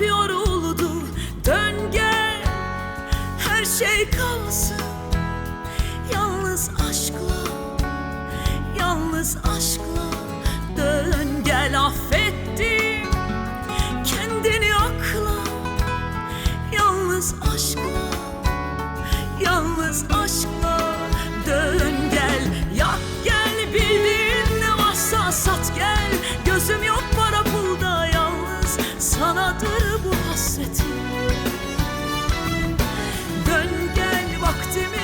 yoruldu. Dön gel. Her şey kalsın. Yalnız aşkla, yalnız aşkla Dön gel. Affettim kendini akla. Yalnız aşkla, yalnız aşkla Dön gel. Yak gel bildiğin ne varsa sat gel. Gözüm yok para pulda yalnız. Sana dön gel vaktimiz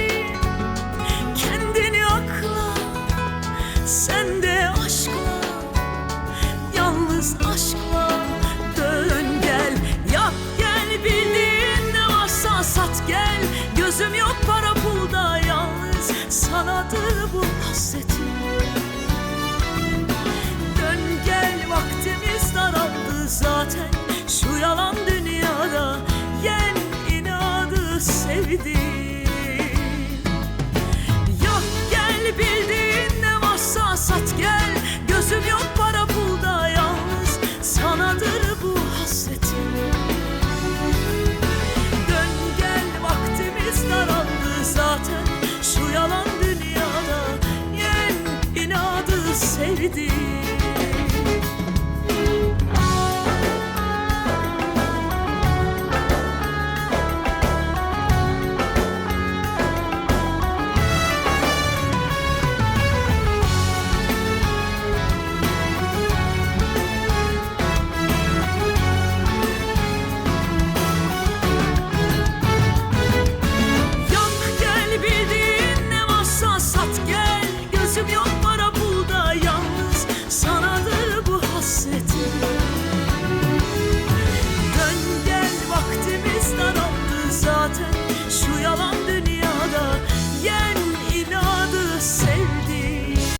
zaten